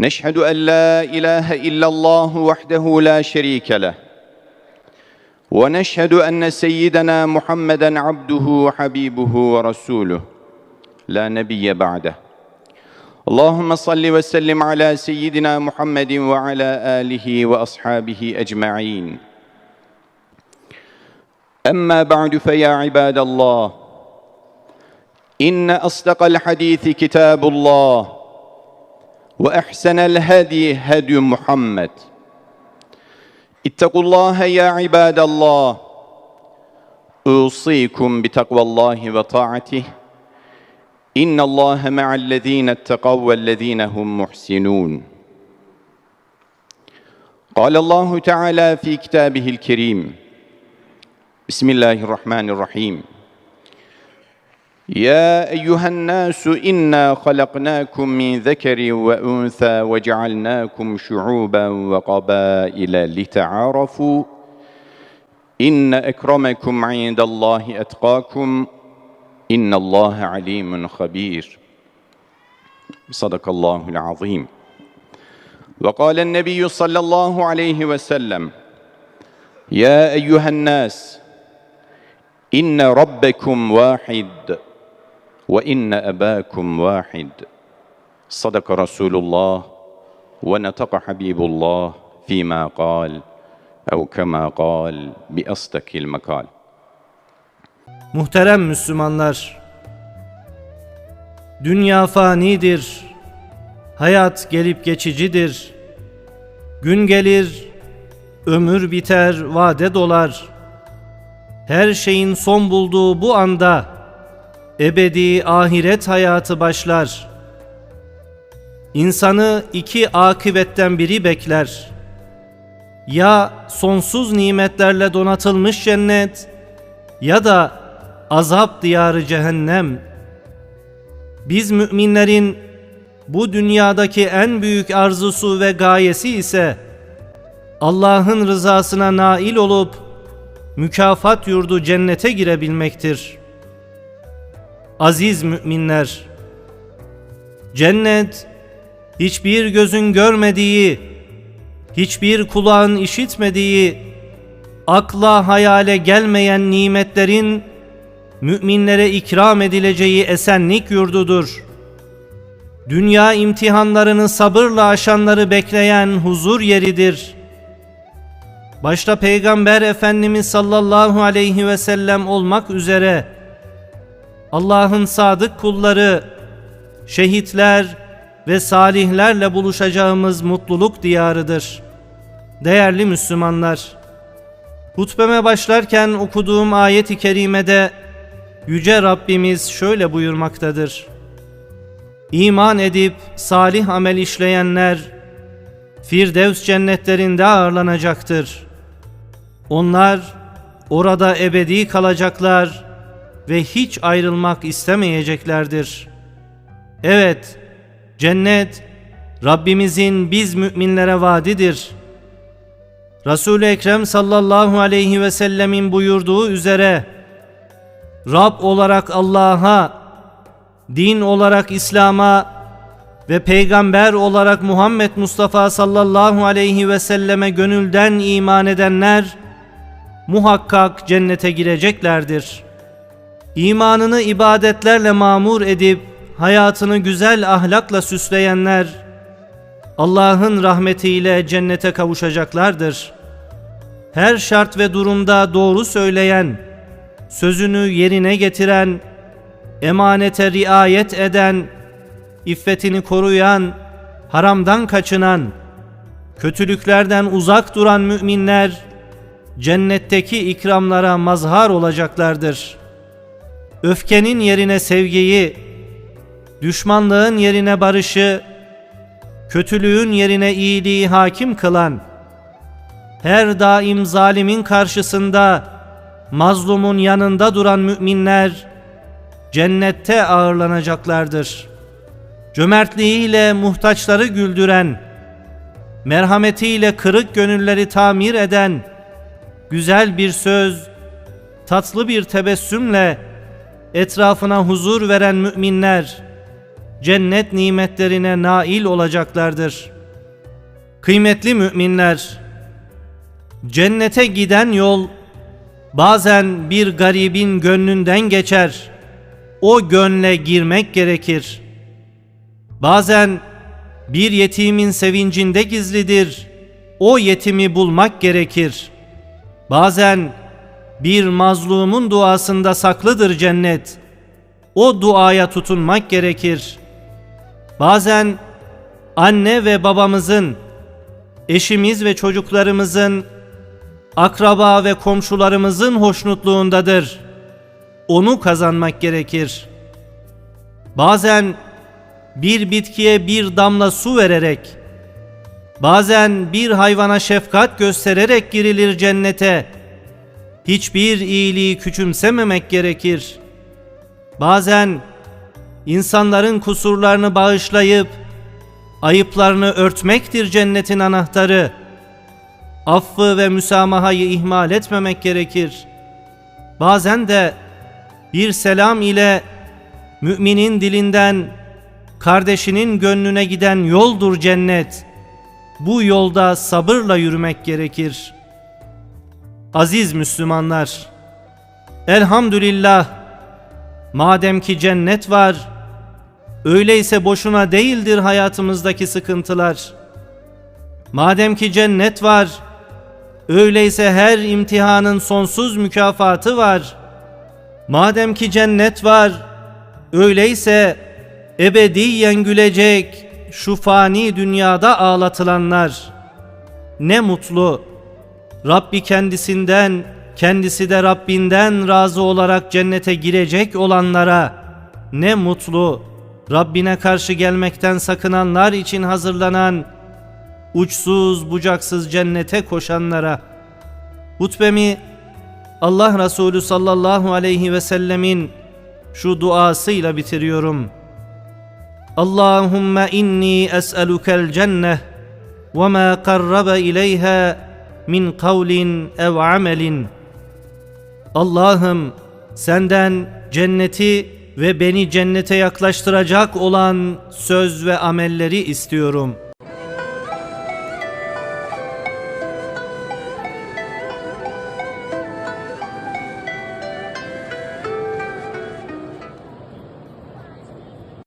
نشهد أن لا إله إلا الله وحده لا شريك له. ونشهد أن سيدنا محمدا عبده وحبيبه ورسوله. لا نبي بعده. اللهم صل وسلم على سيدنا محمد وعلى آله وأصحابه أجمعين. أما بعد فيا عباد الله إن أصدق الحديث كتاب الله. وأحسن الهدي هدي محمد. اتقوا الله يا عباد الله. أوصيكم بتقوى الله وطاعته. إن الله مع الذين اتقوا والذين هم محسنون. قال الله تعالى في كتابه الكريم. بسم الله الرحمن الرحيم. يا أيها الناس إنا خلقناكم من ذكر وأنثى وجعلناكم شعوبا وقبائل لتعارفوا. إن أكرمكم عند الله أتقاكم. إن الله عليم خبير. صدق الله العظيم. وقال النبي صلى الله عليه وسلم يا أيها الناس إن ربكم واحد Ve inne ebâkum vahid. Sadaka Resulullah ve netaka Habibullah fîmâ kal. Ev kemâ kal bi astakil makal. Muhterem Müslümanlar, dünya fanidir, hayat gelip geçicidir. Gün gelir, ömür biter, vade dolar. Her şeyin son bulduğu bu anda ebedi ahiret hayatı başlar. İnsanı iki akıbetten biri bekler. Ya sonsuz nimetlerle donatılmış cennet ya da azap diyarı cehennem. Biz müminlerin bu dünyadaki en büyük arzusu ve gayesi ise Allah'ın rızasına nail olup mükafat yurdu cennete girebilmektir. Aziz müminler, cennet hiçbir gözün görmediği, hiçbir kulağın işitmediği, akla hayale gelmeyen nimetlerin müminlere ikram edileceği esenlik yurdudur. Dünya imtihanlarını sabırla aşanları bekleyen huzur yeridir. Başta Peygamber Efendimiz sallallahu aleyhi ve sellem olmak üzere Allah'ın sadık kulları, şehitler ve salihlerle buluşacağımız mutluluk diyarıdır. Değerli Müslümanlar, hutbeme başlarken okuduğum ayet-i kerimede Yüce Rabbimiz şöyle buyurmaktadır. İman edip salih amel işleyenler Firdevs cennetlerinde ağırlanacaktır. Onlar orada ebedi kalacaklar ve hiç ayrılmak istemeyeceklerdir. Evet, cennet Rabbimizin biz müminlere vaadidir. Resul-i Ekrem sallallahu aleyhi ve sellemin buyurduğu üzere Rab olarak Allah'a, din olarak İslam'a ve peygamber olarak Muhammed Mustafa sallallahu aleyhi ve selleme gönülden iman edenler muhakkak cennete gireceklerdir. İmanını ibadetlerle mamur edip hayatını güzel ahlakla süsleyenler Allah'ın rahmetiyle cennete kavuşacaklardır. Her şart ve durumda doğru söyleyen, sözünü yerine getiren, emanete riayet eden, iffetini koruyan, haramdan kaçınan, kötülüklerden uzak duran müminler cennetteki ikramlara mazhar olacaklardır. Öfkenin yerine sevgiyi, düşmanlığın yerine barışı, kötülüğün yerine iyiliği hakim kılan, her daim zalimin karşısında mazlumun yanında duran müminler cennette ağırlanacaklardır. Cömertliğiyle muhtaçları güldüren, merhametiyle kırık gönülleri tamir eden, güzel bir söz, tatlı bir tebessümle etrafına huzur veren müminler cennet nimetlerine nail olacaklardır. Kıymetli müminler, cennete giden yol bazen bir garibin gönlünden geçer. O gönle girmek gerekir. Bazen bir yetimin sevincinde gizlidir. O yetimi bulmak gerekir. Bazen bir mazlumun duasında saklıdır cennet. O duaya tutunmak gerekir. Bazen anne ve babamızın, eşimiz ve çocuklarımızın, akraba ve komşularımızın hoşnutluğundadır. Onu kazanmak gerekir. Bazen bir bitkiye bir damla su vererek, bazen bir hayvana şefkat göstererek girilir cennete. Hiçbir iyiliği küçümsememek gerekir. Bazen insanların kusurlarını bağışlayıp ayıplarını örtmektir cennetin anahtarı. Affı ve müsamahayı ihmal etmemek gerekir. Bazen de bir selam ile müminin dilinden kardeşinin gönlüne giden yoldur cennet. Bu yolda sabırla yürümek gerekir. Aziz Müslümanlar, elhamdülillah madem ki cennet var, öyleyse boşuna değildir hayatımızdaki sıkıntılar. Madem ki cennet var, öyleyse her imtihanın sonsuz mükafatı var. Madem ki cennet var, öyleyse ebediyen gülecek şu fani dünyada ağlatılanlar. Ne mutlu Rabbi kendisinden, kendisi de Rabbinden razı olarak cennete girecek olanlara ne mutlu Rabbine karşı gelmekten sakınanlar için hazırlanan uçsuz bucaksız cennete koşanlara. Hutbemi Allah Resulü sallallahu aleyhi ve sellemin şu duasıyla bitiriyorum. Allahümme inni es'elukel cenneh ve ma qarrabe ileyha min kavlin ev amelin. Allah'ım senden cenneti ve beni cennete yaklaştıracak olan söz ve amelleri istiyorum.''